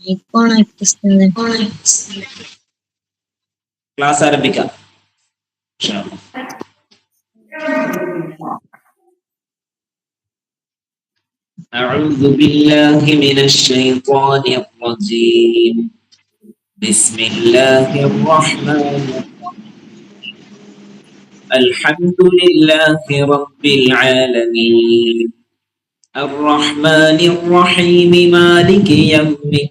మీకు కోణ అనిపిస్తుంది కోణ అనిపిస్తుంది أعوذ بالله من الشيطان الرجيم بسم الله الرحمن الرحيم الحمد لله رب العالمين الرحمن الرحيم مالك يوم الدين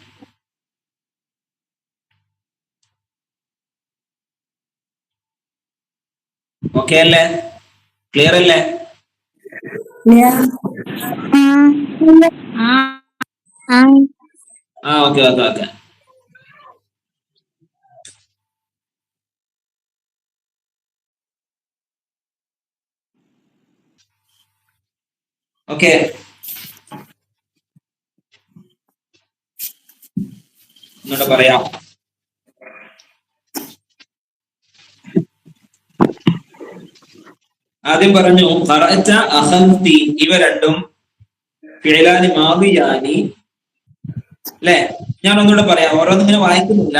ഓക്കെ അല്ലേ? ക്ലിയർ അല്ലേ? ആ ഓക്കെ ഓക്കെ ഓക്കെ ഓക്കെ എന്നിട്ട് പറയാം. ആദ്യം പറഞ്ഞു അഖൽതി ഇവ രണ്ടും ഫിഅലാനി മാവിയാനി അല്ലെ? ഞാൻ ഒന്നുകൂടെ പറയാം. ഓരോന്നും ഇങ്ങനെ വായിക്കുന്നില്ല.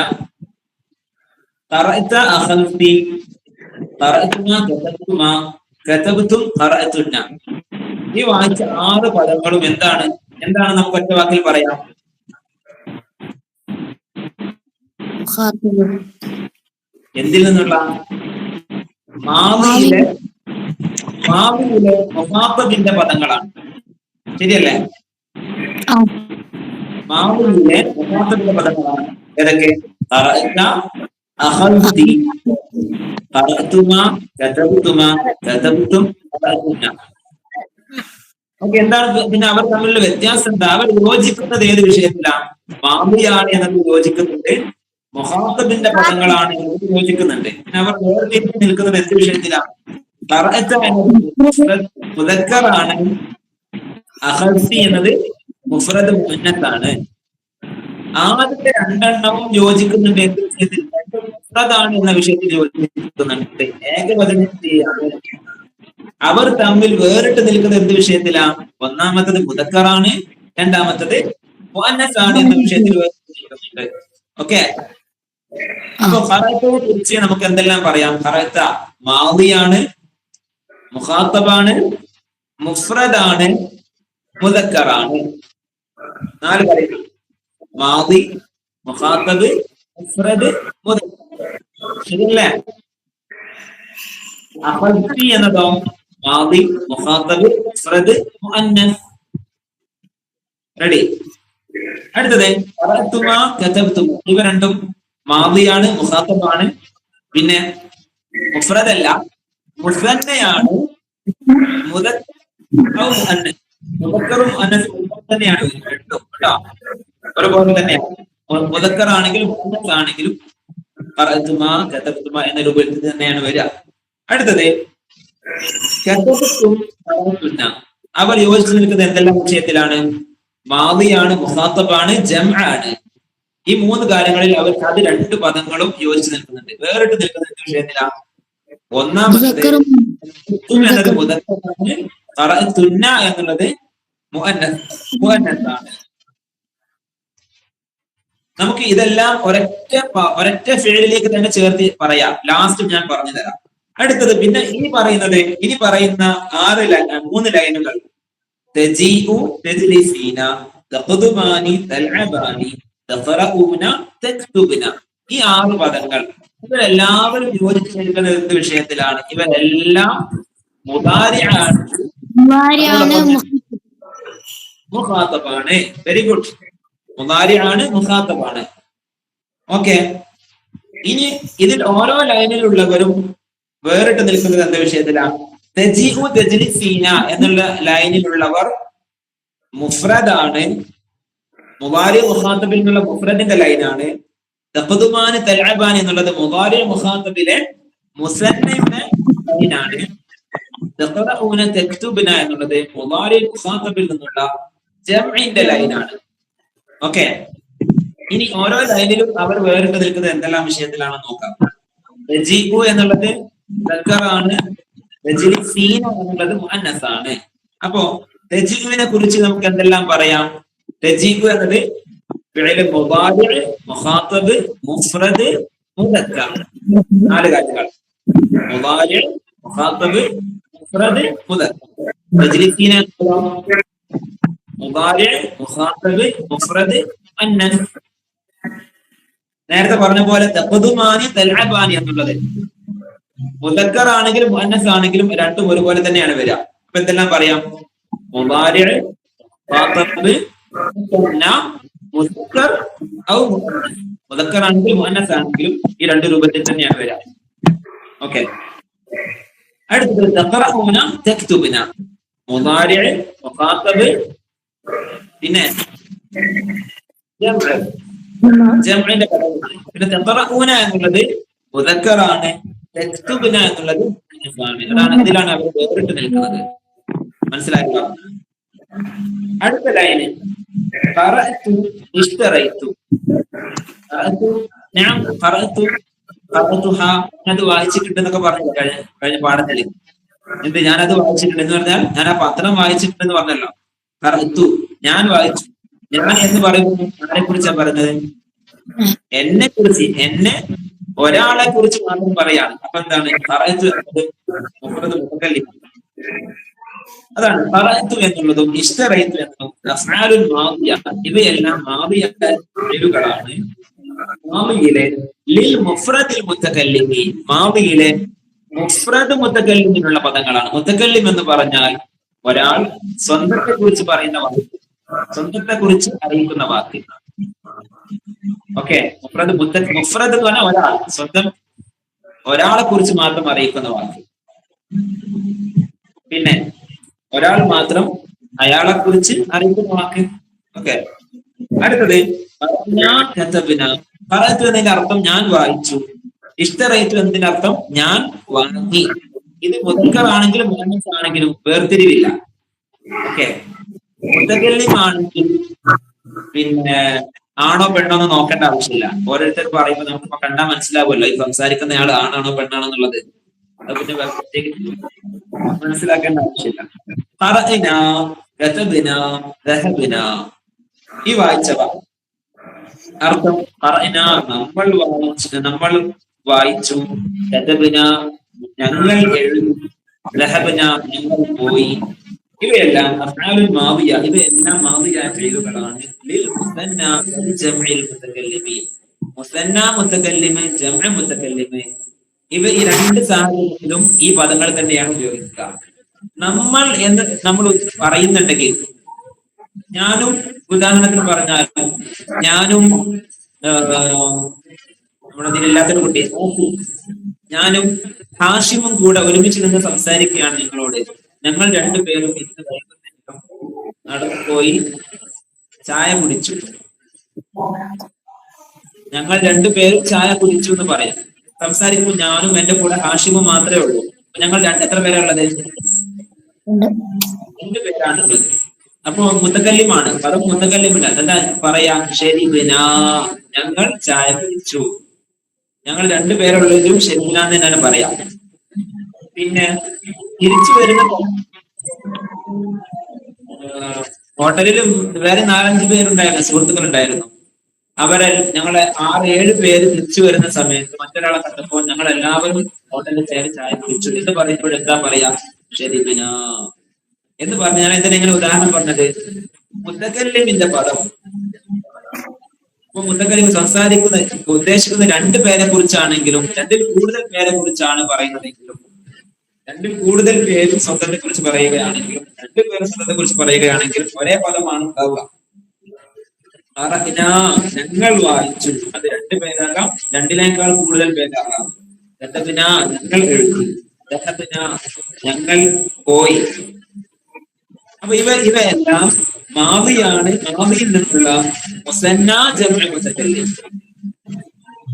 ഈ വായിച്ച ആറ് പദങ്ങളും എന്താണ്? എന്താണ് നമുക്ക് ഒറ്റ വാക്കിൽ പറയാം? എന്തിൽ നിന്നുള്ള? മാവിയിലെ മാവിയിലെ മൊഹാബിന്റെ പദങ്ങളാണ്. ശരിയല്ലേ? മാവിയിലെ മൊഹാബിന്റെ പദങ്ങളാണ്. ഏതൊക്കെ? ഓക്കെ എന്താണ് പിന്നെ അവർ തമ്മിലുള്ള വ്യത്യാസം എന്താ? അവർ യോജിക്കുന്നത് ഏത് വിഷയത്തിലാണ് മാമിയാണ് എന്നത് യോജിക്കുന്നുണ്ട്. മൊഹാബത്തിന്റെ പദങ്ങളാണ് എന്നത് യോജിക്കുന്നുണ്ട്. പിന്നെ അവർ വേർതിരിച്ച് നിൽക്കുന്നത് എന്ത് വിഷയത്തിലാണ് മുദക്കറാണ്. അഹസി എന്നത് മുഫ്രദ് മുന്നത്താണ്. ആദ്യത്തെ രണ്ടെണ്ണവും യോജിക്കുന്നുണ്ട്. എന്ത് ചെയ്തിട്ടുണ്ട് മുഫ്രദാണ് എന്ന വിഷയത്തിൽ യോജിക്കുന്നുണ്ട്. ഏകവചനത്തെയാണ് അവർ തമ്മിൽ വേറിട്ട് നിൽക്കുന്ന എന്ത് വിഷയത്തിലാ? ഒന്നാമത്തത് മുതക്കറാണ് രണ്ടാമത്തത് ആണ് എന്ന വിഷയത്തിൽ വേറിട്ട് നിൽക്കുന്നുണ്ട് ഓക്കെ അപ്പൊ ഫറത്തെ കുറിച്ച് നമുക്ക് എന്തെല്ലാം പറയാം? ഫറത്ത മാദിയാണ്. മുഖാത്തബാണ് മുഫ്രദാണ് മുദക്കറാണ്. നാല് മാതി മാദി മുഖാത്തബ് മുഫ്രദ് ശരിയല്ലേ? അഹൽത്തി എന്നതോ മാതി മുഖാത്തബ് മുഫ്രദ് മുഅന്നസ്. റെഡി അടുത്തത് ഖറഅത്തുമ കതബ്തുമ ഇവ രണ്ടും മാതിയാണ് മുഖാത്തബാണ്. പിന്നെ മുഫ്രദല്ല തന്നെയാണ്. കേട്ടോ? ഒരുപോലെ തന്നെയാണ്. മുദക്കറാണെങ്കിലും മുഅന്നസ് ആണെങ്കിലും ഖറഅത്തുമ കതബ്തുമ എന്ന രൂപത്തിൽ തന്നെയാണ് വരിക. അടുത്തത് അവർ യോജിച്ചു നിൽക്കുന്ന എന്തെല്ലാം വിഷയത്തിലാണ്? മാദിയാണ് ജം ആണ് ഈ മൂന്ന് കാര്യങ്ങളിൽ അവർ അത് രണ്ട് പദങ്ങളും യോജിച്ചു നിൽക്കുന്നുണ്ട്. വേറിട്ട് നിൽക്കുന്ന വിഷയത്തിലാണ് ഒന്നാമത് എന്നത് എന്നുള്ളത് നമുക്ക് ഇതെല്ലാം ഒരൊറ്റ ഒരൊറ്റ ഫീൽഡിലേക്ക് തന്നെ ചേർത്ത് പറയാം. ലാസ്റ്റ് ഞാൻ പറഞ്ഞു തരാം. അടുത്തത് പിന്നെ ഇനി പറയുന്നത് ഇനി പറയുന്ന ആറ് ലൈ- മൂന്ന് ലൈനുകൾ. തജീഉ തജ്ലിസീന തൽഅബാനി തഖറഊന തക്തുബുന. ഈ ആറ് പദങ്ങൾ ഇവരെല്ലാവരും യോജിച്ച് നിൽക്കുന്ന എന്ത് വിഷയത്തിലാണ്. ഇവരെല്ലാം മുതാരിയാണ്. മുഖാത്തബാണ്. വെരി ഗുഡ് മുതാരിയാണ് മുഖാത്തബാണ്. ഓക്കെ ഇനി ഇതിൽ ഓരോ ലൈനിലുള്ളവരും വേറിട്ട് നിൽക്കുന്നത് എന്ത് വിഷയത്തിലാണ് എന്നുള്ള ലൈനിലുള്ളവർ മുഫ്രദാണ്. മുബാരി മുഖാത്തബിൽ നിന്നുള്ള മുഫ്രദിന്റെ ലൈനാണ്. തഖദുമാന് തൽഅബാൻ എന്നുള്ളത് മുദാരി മുഖാത്തബിലെ മുസന്നയുടെ ലൈനാണ് തഖറഊന തക്തുബന എന്നുള്ളത് മുദാരി മുഖാത്തബിൽ നിന്നുള്ള ജംഇന്റെ ലൈനാണ്. ഓക്കെ. ഇനി ഓരോ ലൈനിലും അവർ വേറിട്ട് നിൽക്കുന്നത് എന്തെല്ലാം വിഷയത്തിലാണെന്ന് നോക്കാം. റജീബു എന്നുള്ളത് ദക്കറാണ് റജിലിസീന എന്നുള്ളത് മുഅന്നസാണ്. അപ്പോ റജീബുവിനെ കുറിച്ച് നമുക്ക് എന്തെല്ലാം പറയാം? റജീബു എന്നത് ഫിഅൽ മുദാരി മുഖാത്തബ് മുഫ്രദ് മുദക്കർ നാല് കാര്യങ്ങൾ مضارع مخاطب മുഫ്രദ് മുഫ്രദ് അന്നസ് നേരത്തെ പറഞ്ഞ പോലെ തഖദുമാനി തൽഅബാനി എന്നുള്ളത്. മുതക്കർ ആണെങ്കിലും മുഅന്നസ് ആണെങ്കിലും രണ്ടും ഒരുപോലെ തന്നെയാണ് വരിക. അപ്പൊ എന്തെല്ലാം പറയാം? മുദക്കർ ഔ മുദക്കർ ആണെങ്കിലും മുഅന്നസ് ആണെങ്കിലും ഈ രണ്ട് രൂപത്തിൽ തന്നെയാണ് വരിക. ഓക്കെ അടുത്തത് തഖറഊന തക്തുബുന. മുദാരി മുഖാത്തബ് പിന്നെ ജംഇന്റെ പിന്നെ തഖറഊന എന്നുള്ളത് മുദക്കറാണ് തെക്തുബിന എന്നുള്ളത് മുഅന്നസാണ്. അതാണ് ഇതിലാണ് അവർ വേറിട്ട് നിൽക്കുന്നത്. മനസ്സിലാക്കുക അടുത്ത ലൈന്. ഖറഅതു ഇഷ്തറൈതു نعم ഞാൻ ഖറഅതു ഖറഅതുഹ അത് വായിച്ചിട്ടുണ്ടെന്നൊക്കെ പറഞ്ഞു കഴിഞ്ഞ കഴിഞ്ഞ പാഠത്തിൽ എന്ത് ഞാനത് വായിച്ചിട്ടുണ്ട് എന്ന് പറഞ്ഞാൽ ഞാൻ ആ പത്രം വായിച്ചിട്ടുണ്ടെന്ന് പറഞ്ഞല്ലോ. കറുത്തു ഞാൻ വായിച്ചു. ഞാൻ എന്ന് പറയുമ്പോൾ ആരെ കുറിച്ചാണ് പറഞ്ഞത് എന്നെ കുറിച്ച് എന്നെ ഒരാളെ കുറിച്ച് മാത്രം പറയാണ്. അപ്പൊ എന്താണ്? ഖറഅതു എന്നത് മുപ്പത് മുതക്കല്ലിം അതാണ് പറയത്തു എന്നുള്ളതും ഇഷ്ടറയത്തു എന്നതും അഫ്ആലുൽ മാവിയ ഇവയെല്ലാം മാവിയ പേരുകളാണ് മാവിയിലെ ലിൽ മുഫ്രദിൽ മുത്തക്കല്ലിമി മാവിയിലെ മുഫ്രദ് മുത്തക്കല്ലിമിനുള്ള പദങ്ങളാണ്. മുത്തക്കല്ലിം എന്ന് പറഞ്ഞാൽ ഒരാൾ സ്വന്തത്തെ കുറിച്ച് പറയുന്ന വാക്ക് സ്വന്തത്തെ കുറിച്ച് അറിയിക്കുന്ന വാക്ക്. ഓക്കെ മുഫ്രദ് മുത്ത മുഫ്രദ് എന്ന് പറഞ്ഞാൽ ഒരാൾ സ്വന്തം ഒരാളെ കുറിച്ച് മാത്രം അറിയിക്കുന്ന വാക്ക്. പിന്നെ ഒരാൾ മാത്രം അയാളെ കുറിച്ച് അറിയുന്ന വാക്ക്. ഓക്കെ. അടുത്തത് കത്തബിന പറയത്തു എന്നതിന്റെ അർത്ഥം ഞാൻ വായിച്ചു. ഇഷ്ടറേറ്റു എന്നതിന്റെ അർത്ഥം ഞാൻ വാങ്ങി. ഇത് മുതൽക്കറാണെങ്കിലും മോഹൻസ് ആണെങ്കിലും വേർതിരിവില്ല. ഓക്കെ. മുത്തകല്യമാണെങ്കിൽ പിന്നെ ആണോ പെണ്ണോ എന്ന് നോക്കേണ്ട ആവശ്യമില്ല. ഓരോരുത്തർ പറയുമ്പോൾ നമുക്ക് കണ്ടാൽ മനസ്സിലാവുമല്ലോ. ഈ സംസാരിക്കുന്ന ആൾ ആണാണോ പെണ്ണാണോ എന്നുള്ളത്. അത് പിന്നെ മനസ്സിലാക്കേണ്ട ആവശ്യമില്ല. ഖറഅന, ഗതബിന ദഹബിന. ഈ വായിച്ചവ. അർത്ഥം ഖറഅന, നമ്മൾ വായിച്ചു നമ്മൾ വായിച്ചു. ഗതബിന ഞങ്ങൾ എഴുതി. ദഹബന, ഞങ്ങൾ പോയി. ഇവയെല്ലാം അഫ്ആലുൽ മാദിയ ഇവയെല്ലാം മാദിയ ഫീലുകളാണ് ലിൽ മുസന്ന ജംഇൽ മുതകല്ലിമീൻ. മുസന്ന മുതകല്ലിമ് ജംഅ മുതകല്ലിമ് ഇവ ഈ രണ്ട് സാഹചര്യത്തിലും ഈ പദങ്ങൾ തന്നെയാണ് ഉപയോഗിക്കുക. നമ്മൾ എന്ന് നമ്മൾ പറയുന്നുണ്ടെങ്കിൽ ഞാനും ഉദാഹരണത്തിന് പറഞ്ഞാൽ ഞാനും നമ്മുടെ നമ്മളതിലില്ലാത്തൊരു കുട്ടി ഞാനും ഹാഷിമും കൂടെ ഒരുമിച്ച് നിന്ന് സംസാരിക്കുകയാണ് നിങ്ങളോട്. ഞങ്ങൾ രണ്ടുപേരും ഇന്ന് വൈകുന്നേരം നടന്നു പോയി ചായ കുടിച്ചു. ഞങ്ങൾ രണ്ടുപേരും ചായ കുടിച്ചു എന്ന് പറയാം. സംസാരിക്കുമ്പോൾ ഞാനും എന്റെ കൂടെ ഹാഷിമും മാത്രമേ ഉള്ളൂ. ഞങ്ങൾ രണ്ട് എത്ര പേരാ ഉള്ളത്? രണ്ട്. പേരാണ് ഉള്ളത്. അപ്പൊ മുത്തക്കല്ലിമാണ്. പദം മുത്തക്കല്ലിമില്ല. എന്താ പറയാ? ശരി ഞങ്ങൾ ചായ കുടിച്ചു. ഞങ്ങൾ രണ്ടു പേരുള്ളതിലും ശരിയില്ലാന്ന് തന്നെ പറയാം. പിന്നെ തിരിച്ചു വരുന്ന ഹോട്ടലിലും വേറെ നാലഞ്ച് പേരുണ്ടായിരുന്നു സുഹൃത്തുക്കൾ ഉണ്ടായിരുന്നു അവരെ ഞങ്ങളെ ആറ് ഏഴ് പേര് തിരിച്ചു വരുന്ന സമയത്ത് മറ്റൊരാളെ കണ്ടപ്പോൾ ഞങ്ങൾ എല്ലാവരും ഹോട്ടലിൽ ചേരി ചായ കുടിച്ചു. എന്ന് പറയുമ്പോൾ എന്താ പറയാ? ശരി ബിനാ എന്ന് പറഞ്ഞു ഞാൻ എന്തിനാ ഉദാഹരണം പറഞ്ഞത്? മുത്തക്കല്ലിമിന്റെ പദം. ഇപ്പൊ മുത്തക്കല്ലിം സംസാരിക്കുന്ന ഉദ്ദേശിക്കുന്ന രണ്ട് പേരെ കുറിച്ചാണെങ്കിലും രണ്ടിൽ കൂടുതൽ പേരെ കുറിച്ചാണ് പറയുന്നതെങ്കിലും രണ്ടിൽ കൂടുതൽ പേരും സ്വന്തത്തെ കുറിച്ച് പറയുകയാണെങ്കിലും രണ്ടു പേരും സ്വന്തത്തെ കുറിച്ച് പറയുകയാണെങ്കിലും ഒരേ പദമാണ് ഉണ്ടാവുക. അറഹിന ഞങ്ങൾ വായിച്ചു. അത് രണ്ട് പേരാകാം. രണ്ടിനേക്കാൾ കൂടുതൽ പേരാകാം. ദഹബിന ഞങ്ങൾ എഴുതി ദഹബിന ഞങ്ങൾ പോയി. അപ്പൊ ഇവ ഇവയെല്ലാം മാവിയാണ് മാവിയിൽ നിന്നുള്ള മുസന്ന ജമ മുതക്കല്ലിം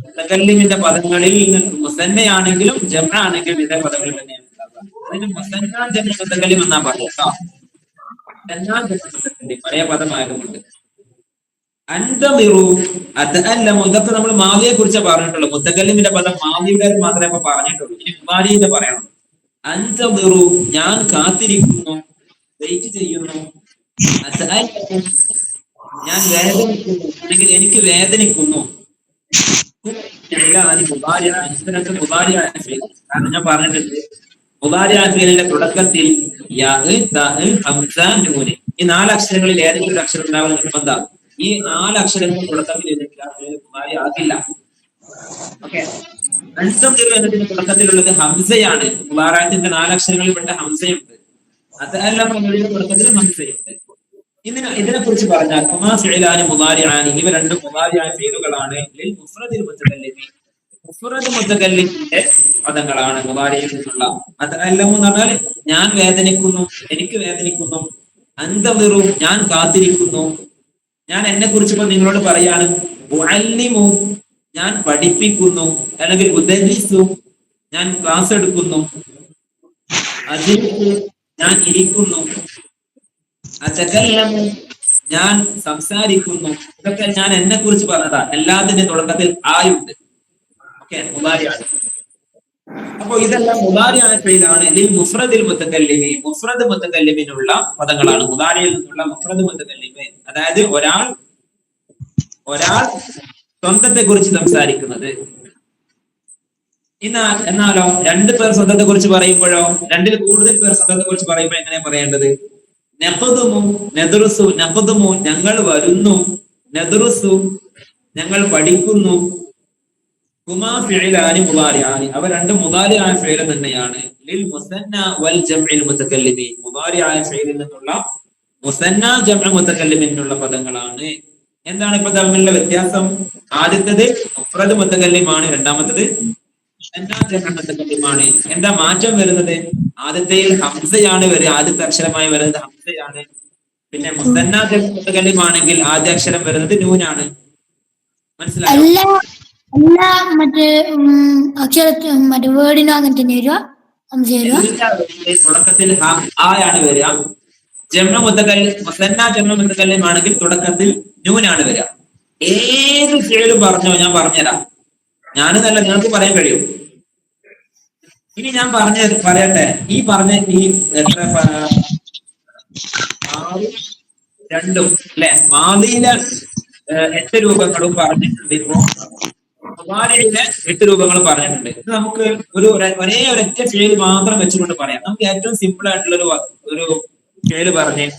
മുത്തക്കല്ലിമിന്റെ പദങ്ങളിൽ മുസന്നയാണെങ്കിലും ജമ ആണെങ്കിലും ഇതേ പദങ്ങളിൽ തന്നെയാണ് അതിന് മുസന്ന ജമ മുത്തക്കല്ലിം എന്നാ പറയാം പഴയ പദമായതുകൊണ്ട്. അന്തമിറു അതല്ലമോ ഇതൊക്കെ നമ്മൾ മാവിയെ കുറിച്ച് പറഞ്ഞിട്ടുള്ളൂ മുത്തക്കല്ലിന്റെ പദം മാവിയുടെ മാത്രമേ ഇപ്പൊ പറഞ്ഞിട്ടുള്ളൂ. ഇനി കുമാരിയുടെ പറയണം. അന്തമിറു ഞാൻ കാത്തിരിക്കുന്നു വെയിറ്റ് ചെയ്യുന്നു. ഞാൻ വേദനിക്കുന്നു. അല്ലെങ്കിൽ എനിക്ക് വേദനിക്കുന്നു. ഞാൻ പറഞ്ഞിട്ടുണ്ട് തുടക്കത്തിൽ ഈ നാലക്ഷരങ്ങളിൽ ഏതെങ്കിലും ഒരു അക്ഷരം ഉണ്ടാവുന്ന നിർബന്ധം ഈ നാല് അക്ഷരങ്ങൾ തുടക്കത്തിൽ മുബാരി ആകില്ല. ഓക്കെ അൻസം എന്നതിന്റെ തുടക്കത്തിലുള്ളത് ഹംസയാണ്. മുബാറാത്തിന്റെ നാല് അക്ഷരങ്ങളിൽ പെട്ട ഹംസയുണ്ട്. അതെല്ലാം എന്നതിന്റെ തുടക്കത്തിൽ ഹംസയുണ്ട്. ഇതിന് ഇതിനെ കുറിച്ച് പറഞ്ഞാൽ കുമാർ ഫിഇലാനി മുദാരിആനി ഇവ രണ്ട് മുതാരിയായ പേരുകളാണ്. മുഫ്രദിൽ മുത്തകല്ലിമി മുഫ്രദ് മുത്തകല്ലിമിന്റെ പദങ്ങളാണ് മുതാരിയിൽ നിന്നുള്ള. അതല്ലം എന്ന് പറഞ്ഞാൽ ഞാൻ വേദനിക്കുന്നു എനിക്ക് വേദനിക്കുന്നു അന്തവിറും ഞാൻ കാത്തിരിക്കുന്നു ഞാൻ എന്നെ കുറിച്ച് ഇപ്പൊ നിങ്ങളോട് പറയാണ് ഞാൻ പഠിപ്പിക്കുന്നു അല്ലെങ്കിൽ ഉദ്ദേശിച്ചു ഞാൻ ക്ലാസ് എടുക്കുന്നു അതിൽ ഞാൻ ഇരിക്കുന്നു അതകല്ലമു ഞാൻ സംസാരിക്കുന്നു. ഇതൊക്കെ ഞാൻ എന്നെ കുറിച്ച് പറഞ്ഞതാ. എല്ലാത്തിന്റെ തുടക്കത്തിൽ ആയുണ്ട്. ഓക്കെ അപ്പൊ ഇതെല്ലാം മുതാരിയായ പേരിലാണ് ഇതിൽ മുഫ്രദിൽ മുത്തക്കല്ലിമി മുഫ്രദ് മുത്തക്കല്ലിമിനുള്ള പദങ്ങളാണ്. മുതാരിയിൽ നിന്നുള്ള മുഫ്രദ് മുത്തക്കല്ലിമി. അതായത് ഒരാൾ ഒരാൾ സ്വന്തത്തെ കുറിച്ച് സംസാരിക്കുന്നത്. എന്നാൽ എന്നാലോ? രണ്ടു പേർ സ്വന്തത്തെ കുറിച്ച് പറയുമ്പോഴോ? രണ്ടിൽ കൂടുതൽ പേർ സ്വന്തത്തെ കുറിച്ച് പറയുമ്പോൾ എങ്ങനെ പറയേണ്ടത്? നെഹദുമു നെദറുസു നെഹദുമു ഞങ്ങൾ വരുന്നു. നെദറുസു ഞങ്ങൾ പഠിക്കുന്നു. അവ രണ്ട് മുദാരിആയ ഫിഇൽ തന്നെയാണ്. ലിൽ മുസന്ന വൽ ജംഇൽ പദങ്ങളാണ്. എന്താണ് ഇപ്പൊ തമ്മിലുള്ള വ്യത്യാസം? ആദ്യത്തേത് മുഫ്രദ് മുതകല്ലിമാണ് രണ്ടാമത്തത് മുസന്ന എന്താ മാറ്റം വരുന്നത്? ആദ്യത്തെയിൽ ഹംസയാണ് വരുന്നത് ആദ്യത്തെ അക്ഷരമായി വരുന്നത് ഹംസയാണ്. പിന്നെ മുസന്ന ജംഅ മുതകല്ലിമാണെങ്കിൽ ആദ്യ അക്ഷരം വരുന്നത് നൂനാണ്. മനസ്സിലായോ? അല്ല മറ്റേ ഉം, മറ്റേ വേർഡിനും അങ്ങനെ തന്നെ വരിക. തുടക്കത്തിൽ ഹ ആയാണ് വരിക. ജന്മ മുത്തകല്ല് മുസന്ന ജന്മ മുത്തകല്ലും ആണെങ്കിൽ തുടക്കത്തിൽ നൂനാണ് വരിക. ഏത് ഫേലും പറഞ്ഞോ ഞാൻ പറഞ്ഞുതരാം. ഞാനെന്നല്ല നിങ്ങൾക്ക് പറയാൻ കഴിയും. ഇനി ഞാൻ പറഞ്ഞ പറയട്ടെ. ഈ പറഞ്ഞ ഈ എത്ര രണ്ടും അല്ലെ? മാതിയിലെ എട്ട് രൂപങ്ങളും പറഞ്ഞിട്ടുണ്ട് ഇപ്പോ. എട്ട് രൂപങ്ങൾ പറഞ്ഞിട്ടുണ്ട്. ഇത് നമുക്ക് ഒരു ഒര- ഒരേ ഒരൊറ്റ ഫേൽ മാത്രം വെച്ചുകൊണ്ട് പറയാം. നമുക്ക് ഏറ്റവും സിമ്പിൾ ആയിട്ടുള്ള ഒരു ഒരു ഫേൽ പറഞ്ഞേ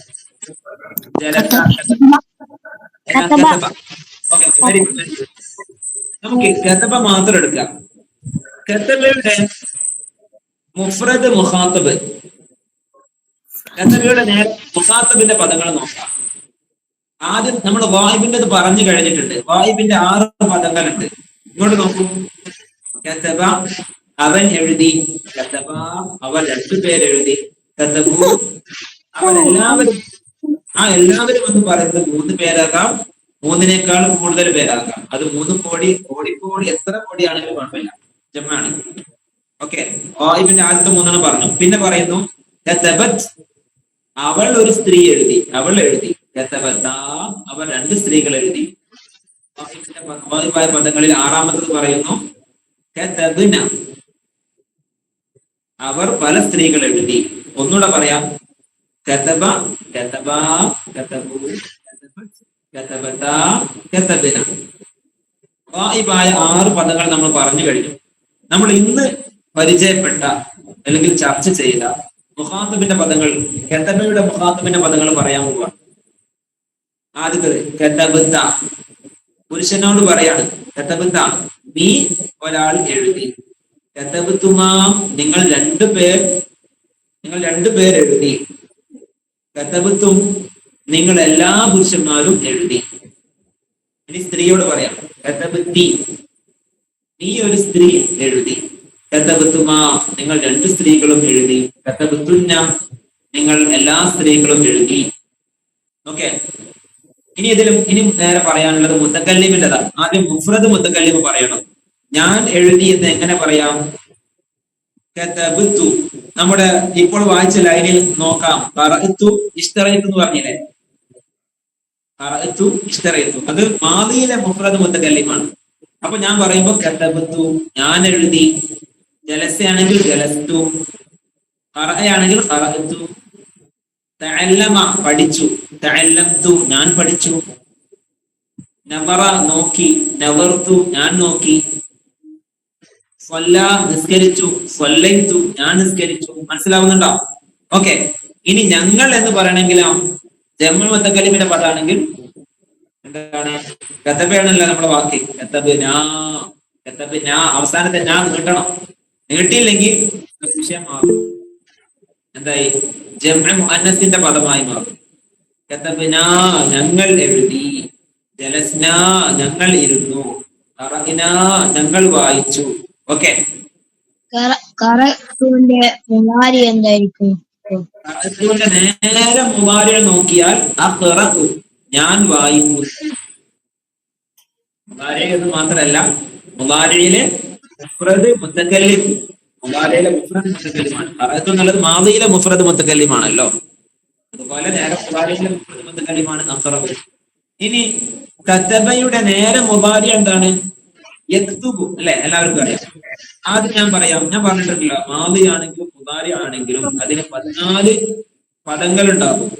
നമുക്ക് കത്തപ്പ മാത്രം എടുക്കാം. കത്തപ്പയുടെ മുഫ്രദ് മുഹാത്തബ് കത്തപ്പയുടെ നേരെ മുഹാത്തബിന്റെ പദങ്ങൾ നോക്കാം. ആദ്യം നമ്മൾ വായിബിന്റെ പറഞ്ഞു കഴിഞ്ഞിട്ടുണ്ട്. വാഹിബിന്റെ ആറ് പദങ്ങളുണ്ട്. ഇങ്ങോട്ട് നോക്കൂ. കഥബ അവൻ എഴുതി. കഥബ അവൻ രണ്ടു പേരെഴുതി അവൻ അവരെല്ലാവരും ആ എല്ലാവരും എന്ന് പറയുന്നത് മൂന്ന് പേരാകാം. മൂന്നിനേക്കാൾ കൂടുതൽ പേരാകാം. അത് മൂന്ന് കോടി കോടി കോടി എത്ര കോടിയാണെങ്കിലും കുഴപ്പമില്ല. ജമാണ് ഓക്കെ. വായിബിന്റെ ആദ്യത്തെ മൂന്നെണ്ണം പറഞ്ഞു. പിന്നെ പറയുന്നു അവൾ ഒരു സ്ത്രീ എഴുതി. അവൾ എഴുതി. അവൾ രണ്ട് സ്ത്രീകൾ എഴുതി. വായിബിന്റെ പ- പദങ്ങളിൽ ആറാമത്തത് പറയുന്നു അവർ പല സ്ത്രീകൾ എഴുതി. ഒന്നുകൂടെ പറയാം. കതബ കതബ ആറ് പദങ്ങൾ നമ്മൾ പറഞ്ഞു കഴിഞ്ഞു. നമ്മൾ ഇന്ന് പരിചയപ്പെട്ട അല്ലെങ്കിൽ ചർച്ച ചെയ്ത മുഹാത്തുബിന്റെ പദങ്ങൾ കെത്തബയുടെ മുഹാത്തുബിന്റെ പദങ്ങൾ പറയാൻ പോവാണ്. ആദ്യത്തത് കെത്തബത്ത പുരുഷനോട് പറയാണ് കെത്തബത്ത നീ ഒരാൾ എഴുതി. കെത്തബത്തുമാ നിങ്ങൾ രണ്ടു പേർ നിങ്ങൾ രണ്ടു പേർ എഴുതി. കത്തബത്തും നിങ്ങൾ എല്ലാ പുരുഷന്മാരും എഴുതി. ഇനി സ്ത്രീയോട് പറയാം കത്തബത്തി നീ ഒരു സ്ത്രീ എഴുതി. കത്തബത്തുമാ നിങ്ങൾ രണ്ട് സ്ത്രീകളും എഴുതി. കത്തബത്തുന്ന നിങ്ങൾ എല്ലാ സ്ത്രീകളും എഴുതി. ഓക്കെ. ഇനി ഇതിലും ഇനി നേരെ പറയാനുള്ളത് മുത്തക്കല്ലിമിന്റെതാണ് ആദ്യം മുഫ്രദ് മുത്തക്കല്ലിമ് പറയണം. ഞാൻ എഴുതി എന്ന് എങ്ങനെ പറയാം? നമ്മുടെ ഇപ്പോൾ വായിച്ച ലൈനിൽ നോക്കാം. ഖറഅത്തു ഇഷ്ടറയത്തു എന്ന് പറഞ്ഞില്ലേ? ഖറഅത്തു ഇഷ്ടറയത്തു അത് മാദിയിലെ മുഫ്രദ് മുത്തക്കല്ലിമാണ്. അപ്പൊ ഞാൻ പറയുമ്പോ കത്തബത്തു ഞാൻ എഴുതി. ജലസയാണെങ്കിൽ ജലസ്തു. ഖറഅയാണെങ്കിൽ ഖറഅത്തു തഅല്ലമ പഠിച്ചു. തഅല്ലംതു ഞാൻ പഠിച്ചു. നവറ നോക്കി നവർതു ഞാൻ നോക്കി. സ്വല്ല നിസ്കരിച്ചു സ്വല്ലൈത്തു ഞാൻ നിസ്കരിച്ചു. മനസ്സിലാവുന്നുണ്ടോ? ഓക്കെ. ഇനി ഞങ്ങൾ എന്ന് പറയണമെങ്കിലോ ജമ്മൽ മത്തക്കലിമിന്റെ പദാണെങ്കിൽ എന്താണ്? കത്തബയാണല്ലോ നമ്മുടെ വാക്ക്. കത്തബ് നാ കത്തബ് നാ അവസാനത്തെ ഞാൻ നീട്ടണം. നീട്ടിയില്ലെങ്കിൽ വിഷയം മാറും എന്തായി? ജമ്മ മുഅന്നസിന്റെ പദമായി മാറും. കത്തബിനാ ഞങ്ങൾ എഴുതി ജലസ്ന ഞങ്ങൾ ഇരുന്നു ഖറഅനാ ഞങ്ങൾ വായിച്ചു. ഓക്കെ കറക്റ്റിന്റെ മുമാരി എന്തായിരിക്കും? നേരെ മുബാരിൽ നോക്കിയാൽ ആ ഖറഅു ഞാൻ വായിക്കുന്നു മുബാരി എന്ന് മാത്രമല്ല മുബാരിയിലെ മുഫ്രദ് മുത്തക്കല്ലിം മുബാരിയിലെ മുഫ്രദ് മുത്തക്കല്ലിമാണ്. ഖറഅത്തു എന്നുള്ളത് മാവിയിലെ മുഫ്രദ് മുത്തക്കല്ലിമാണല്ലോ. അതുപോലെ നേരെ ഇനി കത്തബയുടെ നേരെ മുബാരി എന്താണ്? യക്തുബു അല്ലെ? എല്ലാവർക്കും അറിയാം. ആദ്യം ഞാൻ പറയാം ഞാൻ പറഞ്ഞിട്ടില്ല മാതി ആണെങ്കിലും മുബാരി ആണെങ്കിലും അതിന് പതിനാല് പദങ്ങൾ ഉണ്ടാകും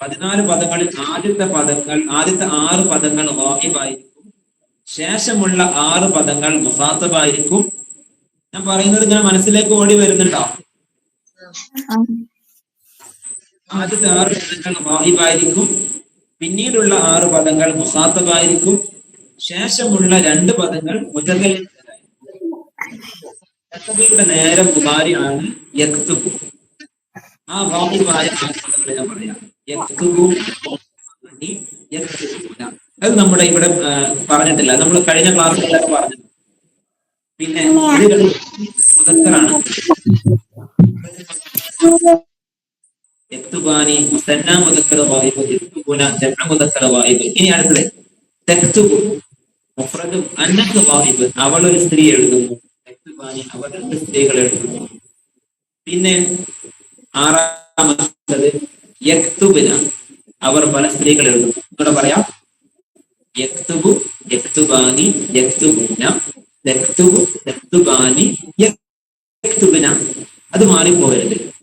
പതിനാല് പദങ്ങളിൽ ആദ്യത്തെ പദങ്ങൾ ആദ്യത്തെ ആറ് പദങ്ങൾ വാഹിബായിരിക്കും ശേഷമുള്ള ആറ് പദങ്ങൾ മുസാത്തബായിരിക്കും. ഞാൻ പറയുന്നത് ഇങ്ങനെ മനസ്സിലേക്ക് ഓടി വരുന്നുണ്ടോ? ആദ്യത്തെ ആറ് പദങ്ങൾ വാഹിബായിരിക്കും. പിന്നീടുള്ള ആറ് പദങ്ങൾ മുഹാത്തബായിരിക്കും ശേഷമുള്ള രണ്ട് പദങ്ങൾ മുജകലിയുടെ നേരെ മുബാരിയാണ് യക്തുബു. ആ വാഹിബായ. അത് നമ്മുടെ ഇവിടെ പറഞ്ഞിട്ടില്ല. നമ്മൾ കഴിഞ്ഞ ക്ലാസ്സിലൊക്കെ പറഞ്ഞു പിന്നെ മുതക്കറാണ് യക്തുബാനി മുസന്ന മുതക്കറ വായിബ് യക്തുബുന ജമ മുതക്കറ വായിബ് ഇനി അടുത്തത് തെക്തുബു മുഫ്രദും അന്നത്ത് വാഹിബ് അവൾ ഒരു സ്ത്രീ എഴുതുന്നു. തെക്തുബാനി അവർ രണ്ട് സ്ത്രീകൾ എഴുതുന്നു. പിന്നെ ആറാമത്തത് യക്തുബിന അവർ പല സ്ത്രീകൾ എഴുതുന്നു. ഇവിടെ പറയാം. യക്തുബു യക്തുബാനി യക്തുബുന തെക്തുബു തെക്തുബാനി യക്തുബിന. അത് മാറിപ്പോകരുത്.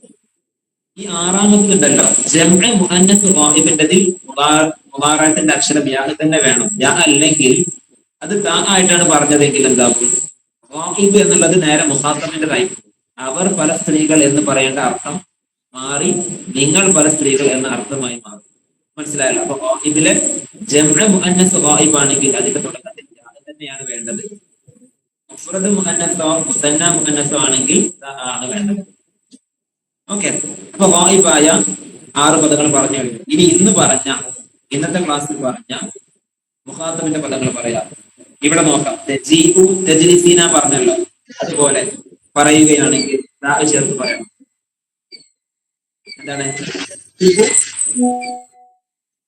ഈ ആറാമത്തുണ്ടല്ലോ ജംഅ മുഹന്നസ് വാഹിബിന്റെതിൽ മുബാറാത്തിന്റെ അക്ഷരം യാ തന്നെ വേണം. യാ അല്ലെങ്കിൽ അത് താ ആയിട്ടാണ് പറഞ്ഞതെങ്കിൽ എന്താകും? വാഹിബ് എന്നുള്ളത് നേരെ മുഹാത്തമിന്റെ തായി അവർ പല സ്ത്രീകൾ എന്ന് പറയേണ്ട അർത്ഥം മാറി നിങ്ങൾ പല സ്ത്രീകൾ എന്ന അർത്ഥമായി മാറും. മനസ്സിലായല്ലോ? അപ്പൊ വാഹിബിലെ ജംഅ മുഹന്നസ് വാഹിബ് ആണെങ്കിൽ അതിന്റെ തുടക്കത്തിൽ യാ തന്നെയാണ് വേണ്ടത്. മുഅന്നസോ മുസന്ന മുഹന്നസോ ആണെങ്കിൽ ആണ് വേണ്ടത്. ഓക്കെ. അപ്പൊ വായിപ്പായ ആറ് പദങ്ങൾ പറഞ്ഞു കഴിഞ്ഞു. ഇനി ഇന്ന് പറഞ്ഞ ഇന്നത്തെ ക്ലാസ്സിൽ പറഞ്ഞ മുഹാത്തമിന്റെ പദങ്ങൾ പറയാം. ഇവിടെ നോക്കാം. തെജിലിസീന പറഞ്ഞല്ലോ. അതുപോലെ പറയുകയാണെങ്കിൽ ചേർത്ത് പറയണം എന്താണ്?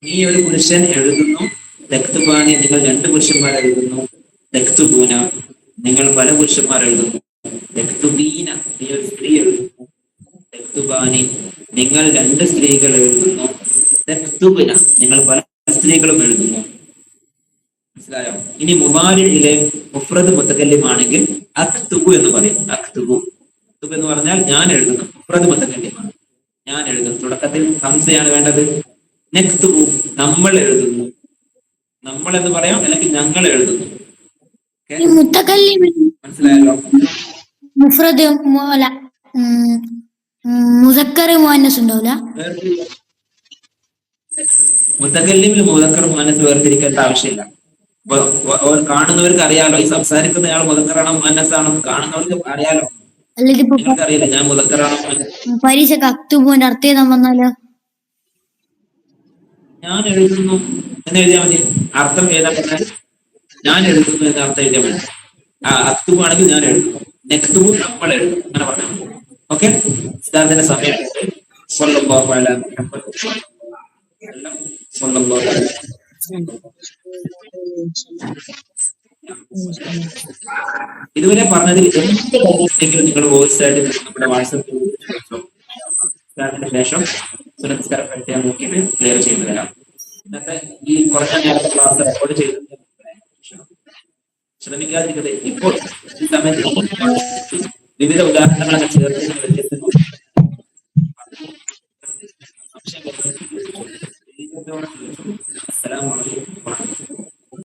നീ ഒരു പുരുഷൻ എഴുതുന്നു തെക്തുബാനി നിങ്ങൾ രണ്ട് പുരുഷന്മാർ എഴുതുന്നു തെക്തുബൂന നിങ്ങൾ പല പുരുഷന്മാർ എഴുതുന്നു തെക്തുബീന നീ ഒരു സ്ത്രീ എഴുതുന്നു. തെക്തുബാനി നിങ്ങൾ രണ്ട് സ്ത്രീകൾ എഴുതുന്നു. തെക്തുബിന നിങ്ങൾ പല സ്ത്രീകളും എഴുതുന്നു. മനസ്സിലായോ? ഇനി മുബാരിയിലെ മുഫ്രദ് മുത്തക്കല്യമാണെങ്കിൽ അക്തുബു എന്ന് പറയും. അക്തുബു. അക്തുബു എന്ന് പറഞ്ഞാൽ ഞാൻ എഴുതുന്നു. മുഫ്രദ് മുത്തക്കല്യമാണ് ഞാൻ എഴുതുന്നു. തുടക്കത്തിൽ ഹംസയാണ് വേണ്ടത്. നെക്തുബു. നമ്മൾ എഴുതുന്നു. നമ്മൾ എന്ന് പറയാം അല്ലെങ്കിൽ ഞങ്ങൾ എഴുതുന്നു. മനസ്സിലായല്ലോ? മുഫ്രദ് മുസക്കർ ഉണ്ടാവില്ല മുത്തക്കല്ലിമിൽ മുതക്കർ മനസ്സ് വേർതിരിക്കേണ്ട ആവശ്യമില്ല. കാണുന്നവർക്ക് അറിയാലോ ഈ സംസാരിക്കുന്ന ആൾ മുതക്കറാണോ മനസ്സാണോ കാണുന്നവർക്ക് അറിയാലോ. അറിയില്ല ഞാൻ മുതക്കറാണോ അർത്ഥം വന്നാലോ ഞാൻ എഴുതുന്നു എന്ന് എഴുതിയാൽ മതി. അർത്ഥം ഏതാ പറഞ്ഞാൽ ഞാൻ എഴുതുന്നു എന്ന അർത്ഥം എഴുതിയാൽ മതി. ആ അക്തുബാണെങ്കിൽ ഞാൻ എഴുതുന്നു. നെക്തുബ് നമ്മൾ എഴുതും അങ്ങനെ പറഞ്ഞാൽ മതി. ഓക്കെ? സിദ്ധാർത്ഥന്റെ സമയം. ഇതുവരെ പറഞ്ഞതിൽ എന്ത് കാര്യത്തിലെങ്കിലും നിങ്ങൾ വോയിസ് ആയിട്ട് നമ്മുടെ വാട്സപ്പ് ശേഷം സുരസ്കാരം ഞാൻ നോക്കിയിട്ട് ക്ലിയർ ചെയ്ത് തരാം. ഇന്നത്തെ ഈ കുറഞ്ഞ നേരത്തെ ക്ലാസ് റെക്കോർഡ് ചെയ്ത് ശ്രമിക്കാതിരിക്കട്ടെ. ഇപ്പോൾ സമയത്ത് വിവിധ ഉദാഹരണങ്ങളൊക്കെ ചേർത്ത് വ്യത്യസ്തമാണ് അസ്സലാമലൈക്കും